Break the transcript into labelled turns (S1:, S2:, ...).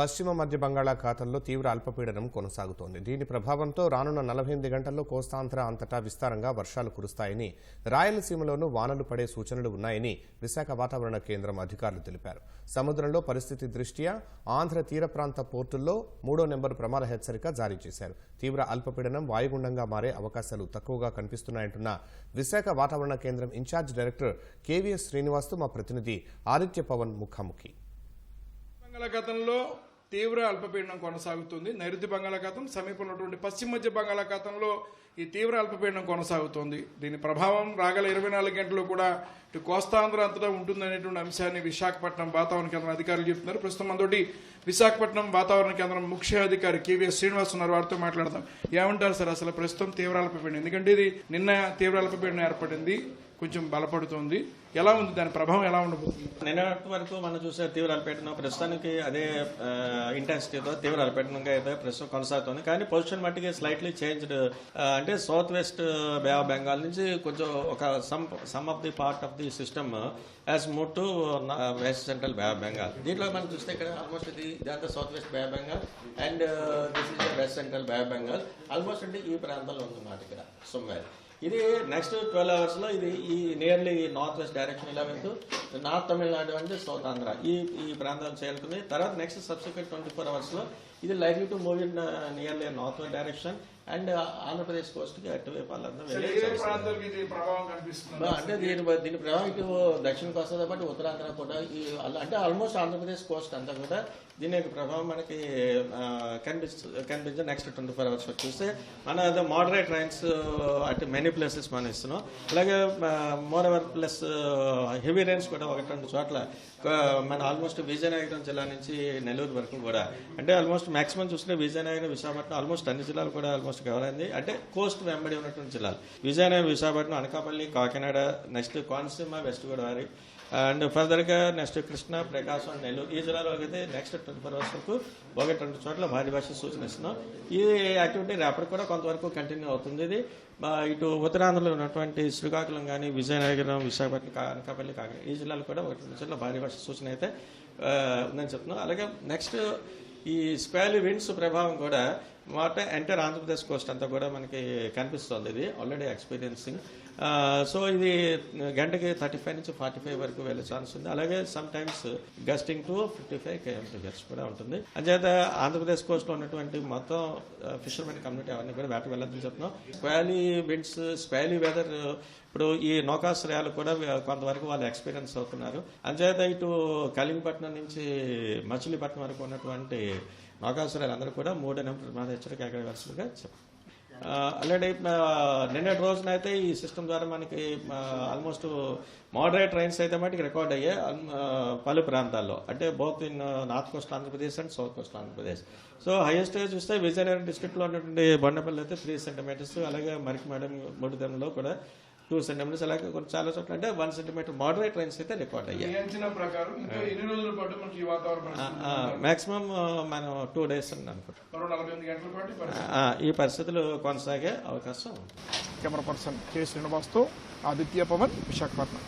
S1: పశ్చిమ మధ్య బంగాళాఖాతంలో తీవ్ర అల్పపీడనం కొనసాగుతోంది. దీని ప్రభావంతో రానున్న నలభై ఎనిమిది గంటల్లో కోస్తాంధ్ర అంతటా విస్తారంగా వర్షాలు కురుస్తాయని రాయలసీమలోనూ వానలు పడే సూచనలు ఉన్నాయని విశాఖ వాతావరణ కేంద్రం అధికారులు తెలిపారు. సముద్రంలో పరిస్థితి దృష్ట్యా ఆంధ్ర తీర ప్రాంత పోర్టుల్లో మూడో నెంబర్ ప్రమాద హెచ్చరిక జారీ చేశారు. తీవ్ర అల్పపీడనం వాయుగుండంగా మారే అవకాశాలు తక్కువగా కనిపిస్తున్నాయంటున్న విశాఖ వాతావరణ కేంద్రం ఇన్ఛార్జ్ డైరెక్టర్ కేవీఎస్ శ్రీనివాస్తో మా ప్రతినిధి ఆదిత్య పవన్ ముఖాముఖి.
S2: బంగాళాఖాతంలో తీవ్ర అల్పపీడనం కొనసాగుతుంది. నైరుతి బంగాళాఖాతం సమీపంలో ఉన్నటువంటి పశ్చిమ మధ్య బంగాళాఖాతంలో ఈ తీవ్ర అల్పపీడనం కొనసాగుతోంది. దీని ప్రభావం రాగల ఇరవై నాలుగు గంటలు కూడా ఇటు కోస్తాంధ్ర అంతటా ఉంటుందనేటువంటి అంశాన్ని విశాఖపట్నం వాతావరణ కేంద్రం అధికారులు చెప్తున్నారు. ప్రస్తుతం మనతోటి విశాఖపట్నం వాతావరణ కేంద్రం ముఖ్య అధికారి కేవీఎస్ శ్రీనివాస్ ఉన్నారు. వారితో మాట్లాడదాం. ఏమంటారు సార్ అసలు ప్రస్తుతం తీవ్ర అల్పపీడనం? ఎందుకంటే ఇది నిన్న తీవ్ర అల్పపీడనం ఏర్పడింది. కొంచెం బలపడుతుంది. ఎలా ఉంది? దాని ప్రభావం ఎలా ఉండబోతుంది?
S3: నిన్నటి వరకు మనం చూసే తీవ్ర అల్పపీడనం ప్రస్తుతానికి అదే ఇంటెన్సిటీతో తీవ్ర అల్పపీడనంగా అయితే ప్రస్తుతం కొనసాగుతుంది. కానీ పొజిషన్ మట్టికి స్లైట్లీ చేంజ్డ్ అంటే south west bay of Bengal నుంచి కొంచెం ఒక some some of the part of the system as move to west central bay of Bengal. దీంట్లో మనం చూస్తే ఇక్కడ ఆల్మోస్ట్ ఇది ఇదంతా south west bay of Bengal and this is west central bay of Bengal. Almost అంటే ఈ ప్రాంతంలో ఉంది మాట ఇక్కడ సొమ్వేర్ ఇది నెక్స్ట్ ట్వెల్వ్ అవర్స్లో ఇది ఈ నియర్లీ నార్త్ వెస్ట్ డైరెక్షన్ ఇలా వెళ్తూ నార్త్ తమిళనాడు అంటే సౌత్ ఆంధ్ర ఈ ఈ ప్రాంతాలు చేరుతుంది తర్వాత నెక్స్ట్ సబ్సిక్వెంట్ ట్వంటీ ఫోర్ అవర్స్లో ఇది likely to move in nearly north west direction and Andhra Pradesh కోస్ట్కి అటువైపు వాళ్ళందరూ
S2: అసలు
S3: వెళ్ళే
S2: ఏ
S3: ఛాన్స్ ఉంది.
S2: ప్రాంతాలకి ఇది ప్రభావం కనిపిస్తుంది?
S3: బా, అంటే దీని దీని ప్రభావం ఇటు దక్షిణకు వస్తుంది బట్ ఉత్తరాంధ్ర కూడా ఈ అంటే ఆల్మోస్ట్ ఆంధ్రప్రదేశ్ కోస్ట్ అంతా కూడా దీని యొక్క ప్రభావం మనకి కనిపిస్తుంది కనిపించే నెక్స్ట్ ట్వంటీ ఫోర్ అవర్స్ చూస్తే. మన మోడరేట్ రైన్స్ అటు మెనీ ప్లేసెస్ మనం ఇస్తున్నాం. అలాగే moreover plus heavy rains కూడా ఒకటి రెండు చోట్ల మన ఆల్మోస్ట్ విజయనగరం జిల్లా నుంచి నెల్లూరు వరకు కూడా. అంటే ఆల్మోస్ట్ మాక్సిమం చూస్తే విజయనగరం విశాఖపట్నం ఆల్మోస్ట్ అన్ని జిల్లాలు కూడా ఆల్మోస్ట్ కవర్ అయింది అంటే కోస్ట్ వెంబడి ఉన్నటువంటి జిల్లాలు. Vizianagaram Visakhapatnam Anakapalli Kakinada next Konaseema west Godavari and ఫర్దర్గా నెక్స్ట్ కృష్ణ ప్రకాశం నెల్లూరు. ఈ జిల్లాలో అయితే నెక్స్ట్ ట్వంటీ ఫోర్ అవర్స్ వరకు ఒకటి రెండు చోట్ల భారీ భాష సూచన ఇస్తున్నాం. ఈ యాక్టివిటీ రేపటి కూడా కొంతవరకు కంటిన్యూ అవుతుంది. ఇది ఇటు ఉత్తరాంధ్రలో ఉన్నటువంటి శ్రీకాకుళం కానీ విజయనగరం విశాఖపట్నం అనకాపల్లి కాకినాడ ఈ జిల్లాలో కూడా ఒకటి రెండు చోట్ల భారీ భాష సూచన అయితే ఉందని చెప్తున్నాం. అలాగే నెక్స్ట్ ఈ స్క్వేల్ విండ్స్ ప్రభావం కూడా మాట ఎంటర్ ఆంధ్రప్రదేశ్ కోస్ట్ అంతా కూడా మనకి కనిపిస్తుంది. ఇది ఆల్రెడీ ఎక్స్పీరియన్సింగ్ సో ఇది గంటకి థర్టీ ఫైవ్ నుంచి ఫార్టీ ఫైవ్ వరకు వెళ్ళే ఛాన్స్ ఉంది. అలాగే sometimes gusting to fifty five kilometres కూడా ఉంటుంది. అంచేత ఆంధ్రప్రదేశ్ కోస్ట్లో ఉన్నటువంటి మొత్తం ఫిషర్మెన్ కమ్యూనిటీ అవన్నీ కూడా వేటకు వెళ్ళొద్దని చెప్తున్నాం. స్క్వాలీ విండ్స్ స్క్వాలీ వెదర్ ఇప్పుడు ఈ నౌకాశ్రయాలు కూడా కొంతవరకు వాళ్ళు ఎక్స్పీరియన్స్ అవుతున్నారు. అంచేత ఇటు కలింగపట్నం నుంచి మచిలీపట్నం వరకు ఉన్నటువంటి నౌకాశ్రయాలు అందరూ కూడా మూడు నెంబర్ ప్రమాద హెచ్చరిక ఎగరవలసిందిగా చెప్పారు ఆల్రెడీ నిన్నటి రోజున అయితే ఈ సిస్టమ్ ద్వారా మనకి ఆల్మోస్ట్ మోడరేట్ ట్రైన్స్ అయితే మటుకు రికార్డ్ అయ్యాయి. పలు ప్రాంతాల్లో. అంటే both in north coast Andhra Pradesh and south coast Andhra Pradesh. So highest చూస్తే విజయనగరం డిస్ట్రిక్ట్లో ఉన్నటువంటి బండపల్లి అయితే త్రీ సెంటీమీటర్స్. అలాగే మరికి మేడం ముడిదెంలో కూడా టూ సెంటీమీటర్స్ అలాగే కొన్ని చాలా చోట్ల అంటే వన్ సెంటీమీటర్ మోడరేట్ ట్రైన్స్ అయితే రికార్డ్ అయ్యాయి. మాక్సిమం మనం టూ డేస్ అని అనుకుంటాం ఈ పరిస్థితులు కొనసాగే అవకాశం ఉంది.
S2: కెమెరా పర్సన్ కె శ్రీనివాస్తో ఆదిత్య పవన్ విశాఖపట్నం.